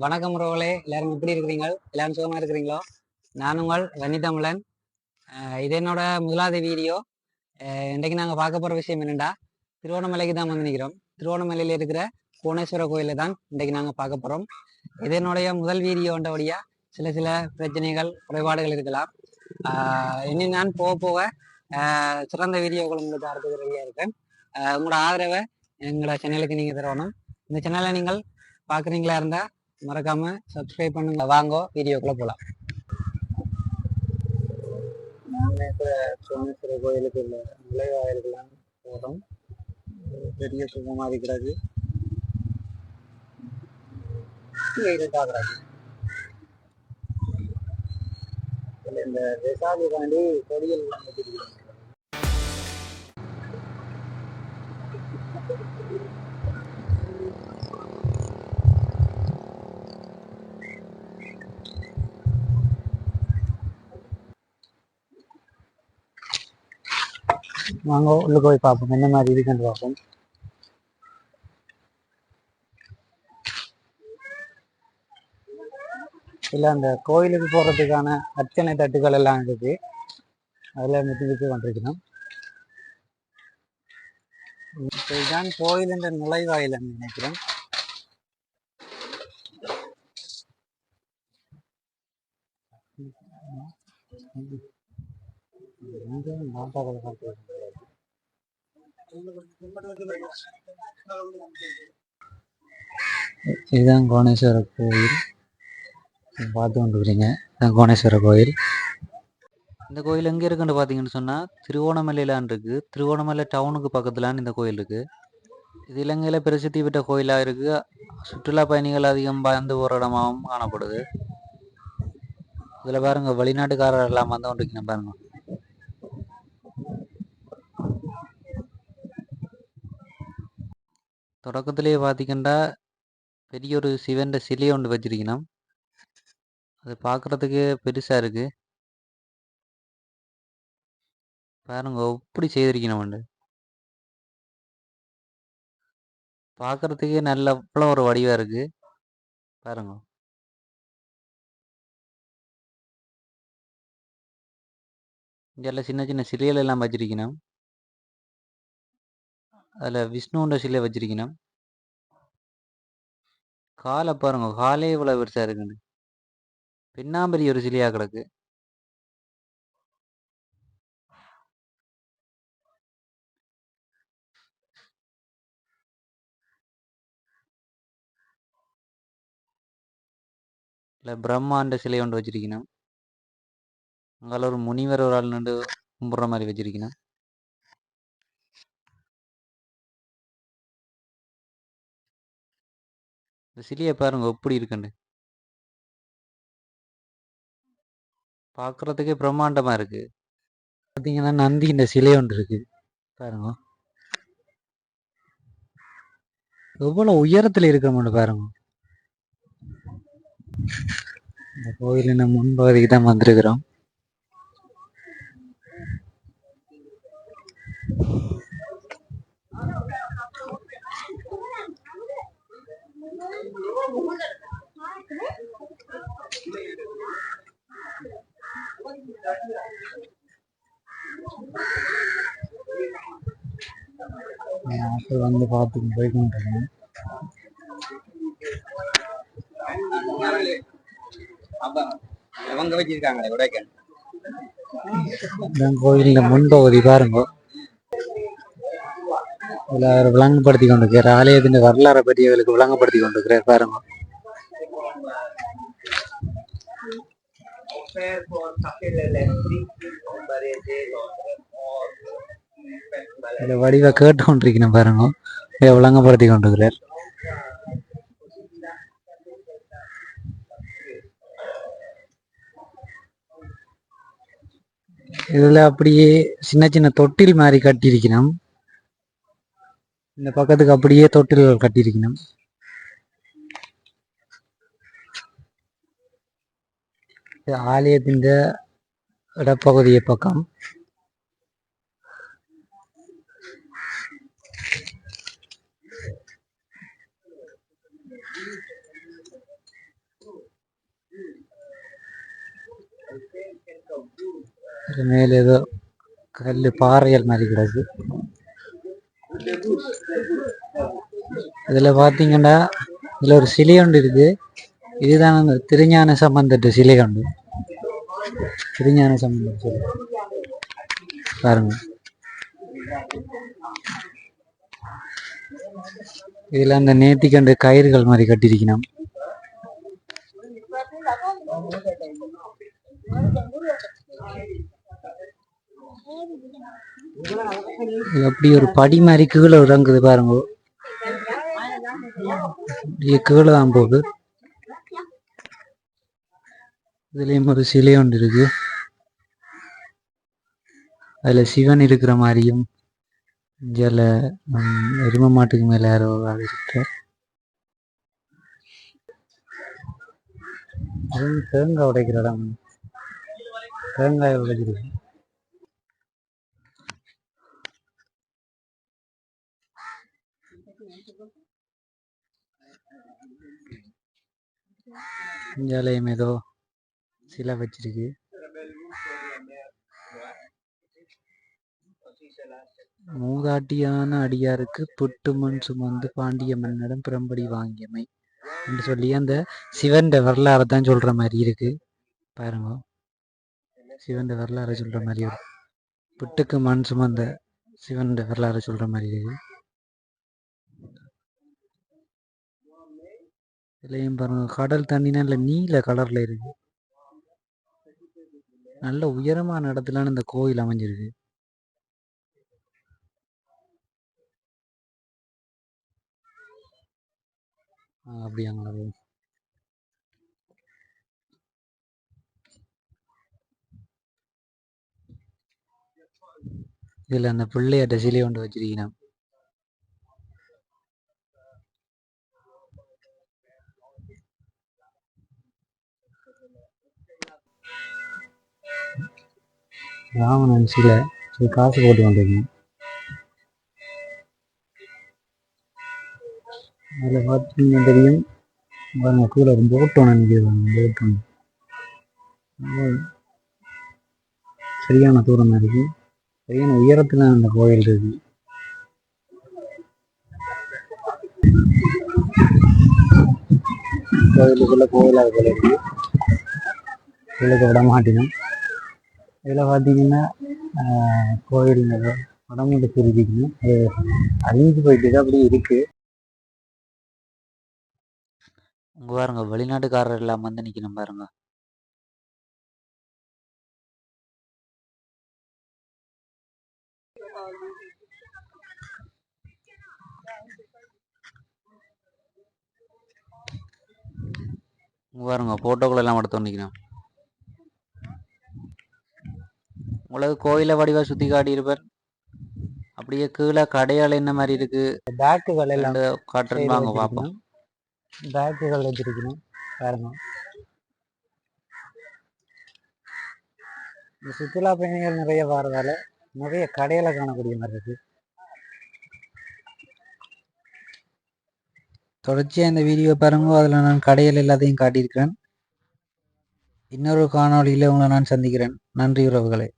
வணக்கம் உறவுகளே. எல்லாரும் எப்படி இருக்கிறீங்க? எல்லாரும் சுகமா இருக்கிறீங்களோ? நான் உங்கள் வன்னிதமிழன் இது என்னோட முதலாவது வீடியோ. இன்றைக்கு நாங்கள் பார்க்க போகிற விஷயம் என்னென்னா திருவோணமலைக்கு தான் வந்து நிற்கிறோம் திருவோணமலையில் இருக்கிற கோணேஸ்வர கோயிலை தான் இன்றைக்கு நாங்கள் பார்க்க போகிறோம் இது என்னுடைய முதல் வீடியோன்றபடியா சில சில பிரச்சனைகள் குறைபாடுகள் இருக்கலாம். இனி நான் போக போக சிறந்த வீடியோக்கள் உங்களுக்கு தரத்துக்கு ரெடியாக இருக்கேன். உங்களோட ஆதரவை எங்களோட சேனலுக்கு நீங்கள் தரணும். இந்த சேனலை நீங்கள் பார்க்குறீங்களா இருந்தால் மறக்காம சப்ஸ்கிரைப் பண்ணுங்க. வாங்க வீடியோக்குள்ள போலாம். நாங்கள் இப்போ சோமேஸ்வர கோயிலுக்கு உள்ள நுழைவாயிலுக்கெல்லாம் போகிறோம் பெரிய சுகமா இருக்கிறது இந்த வெசாலி தாண்டி கொடியல் வச்சிருக்கோம் வாங்க உள்ள போய் பார்ப்போம் என்ன மாதிரி இருக்குன்னு பார்ப்போம் இல்லை அந்த கோயிலுக்கு போகிறதுக்கான அர்ச்சனை தட்டுகள் எல்லாம் இருக்கு அதில் மிதிச்சு கொண்டிருக்கணும் இப்போ இதுதான் கோயிலின் நுழைவாயில் நினைக்கிறேன். இதுதான் கோணேஸ்வர கோயில். பார்த்து கொண்டுக்கிறீங்க இதுதான் கோணேஸ்வர கோயில். இந்த கோயில் எங்கே இருக்குன்னு பார்த்தீங்கன்னு சொன்னால் திருவோணமலையிலான் இருக்கு. திருவோணமலை டவுனுக்கு பக்கத்துலான்னு இந்த கோயில் இருக்கு. இது இலங்கையில் பிரசித்தி பெற்ற கோயிலாக இருக்கு. சுற்றுலா பயணிகள் அதிகம் வந்து போகிற இடமாகவும் காணப்படுது. இதில் பாருங்கள் வெளிநாட்டுக்காரர் எல்லாம் வந்து கொண்டிருக்கணும் பாருங்கள் தொடக்கத்திலே பார்த்தீங்கன்னா பெரிய ஒரு சிவன் சிலை ஒன்று வச்சிருக்கணும். அது பார்க்குறதுக்கு பெருசாக இருக்கு. பாருங்க எப்படி செய்திருக்கணும் பார்க்கறதுக்கே நல்ல அவ்வளோ ஒரு வடிவாக இருக்கு. பாருங்க. இங்கெல்லாம் சின்ன சின்ன சிலைகள் எல்லாம் வச்சிருக்கணும். அதில் விஷ்ணுன்ற சிலை வச்சிருக்கீங்கன்னா காலை பாருங்க காலே இவ்வளோ பெருசாக இருக்குன்னு. பின்னாம்பரி ஒரு சிலையா கிடக்கு. இல்லை பிரம்மாண்ட சிலை ஒன்று வச்சிருக்கணும். அங்கால ஒரு முனிவர் ஒரு ஆள் நின்று கும்பிட்ற மாதிரி வச்சிருக்கணும். இந்த சிலையை பாருங்க எப்படி இருக்குன்னு. பார்க்கறதுக்கே பிரம்மாண்டமா இருக்கு. பார்த்தீங்கன்னா நந்தி இந்த சிலை ஒன்று இருக்கு. பாருங்க. எவ்வளோ உயரத்தில் இருக்கிறோம்னு பாருங்க. இந்த கோயிலின் முன்பகுதிக்கு தான் வந்திருக்கிறோம். ஆட்கள் வந்து பார்த்துட்டு போய்கொண்டிருக்கேன் அவங்க வச்சிருக்காங்களே கொடைக்கானல். கோயிலின் முன்பகுதி பாருங்க. இதுல அவர் விளங்கப்படுத்தி கொண்டிருக்கிறார். ஆலயத்தின் வரலாறை பற்றி அவர்களுக்கு விளங்கப்படுத்தி கொண்டிருக்கிறார் பாருங்க. Barete இந்த வடிவை கேட்டு கொண்டிருக்கணும் பாருங்க. விளங்கப்படுத்தி கொண்டிருக்கிறார் இதுல அப்படியே சின்ன சின்ன தொட்டில் மாதிரி கட்டியிருக்கணும் இந்த பக்கத்துக்கு அப்படியே தொட்டில்கள் கட்டியிருக்கணும் ஆலயத்தின் இடப்பகுதியை பக்கம். இது மேல ஏதோ கல் பாறைகள் மாதிரி கிடக்கு. இதுல பாத்தீங்கன்னா இதுல ஒரு சிலை ஒன்று இருக்கு. இதுதான் அந்த திருஞான சம்பந்தட்டு சிலை ஒன்று திருஞான சம்பந்த சிலை. பாருங்க. இதுல அந்த நேத்திக்கண்டு கயிறுகள் மாதிரி கட்டியிருக்கணும். அப்படி ஒரு படி மாதிரி கீழே இறங்குது பாருங்க. கீழே தான் போகுது. இதுலயும் ஒரு சிலை ஒன்று இருக்கு. அதுல சிவன் இருக்கிற மாதிரியும் இதில் எரும மாட்டுக்கு மேல யாரோ ஒரு தேங்காய் உடைக்கிற இடம். தேங்காய் உடைக்கிறது. இந்தியாலயம் ஏதோ சிலை வச்சிருக்கு. மூதாட்டியான அடியாருக்கு புட்டு மண் சுமந்து பாண்டிய மன்னிடம் புறம்படி வாங்கியமை என்று சொல்லி அந்த சிவன் வரலாறை தான் சொல்ற மாதிரி இருக்கு. பாருங்க. சிவன் வரலாறை சொல்ற மாதிரி புட்டுக்கு மண் சுமந்த சிவன் வரலாறை சொல்ற மாதிரி இருக்கு. இதுலையும் பாருங்க கடல் தண்ணி இல்லை நீல கலர்ல இருக்கு. நல்ல உயரமான இடத்துலான இந்த கோயில் அமைஞ்சிருக்கு. ஆ, அப்படியாங்களா இதுல அந்த பிள்ளையாட்ட சிலை கொண்டு வச்சிருக்கீங்க ராமன் சிலை சரி காசு போட்டு வந்திருக்கேன். அதில் பார்த்தீங்கன்னா தெரியும் பாருங்க கூட ஒரு நினைக்கிறாங்க ஒன்று சரியான தூரம் இருக்கு. சரியான உயரத்தில் அந்த கோயில் இருக்கு. கோயிலுக்குள்ள கோயிலாக போல இருக்கு. கோயிலுக்கு விட மாட்டினோம் இதில் பார்த்தீங்கன்னா ஆஹ், கோயில் உடம்பு இருக்கணும் அது அழிஞ்சு போயிட்டு அப்படி இருக்கு. உங்க பாருங்க வெளிநாட்டுக்காரர் இல்லாமல் வந்து நிக்கணும் பாருங்க. உங்க பாருங்க போட்டோக்கள் எல்லாம் எடுத்து நிக்கணும் உங்களுக்கு கோயிலை வடிவா சுத்தி காட்டி இருப்பார் அப்படியே கீழே கடையால் என்ன மாதிரி இருக்கு? பேக்குகள் எல்லாம் காட்டுறேன் வாங்க பார்ப்போம் பேக்குகள் வச்சிருக்கணும். பாருங்க. இந்த சுற்றுலா பயணிகள் நிறைய வர்றதால நிறைய கடையில காணக்கூடிய மாதிரி இருக்கு. தொடர்ச்சியாக இந்த வீடியோ பாருங்க. அதில் நான் கடையில் எல்லாத்தையும் காட்டியிருக்கிறேன். இன்னொரு காணொளியில் உங்களை நான் சந்திக்கிறேன். நன்றி உறவுகளே.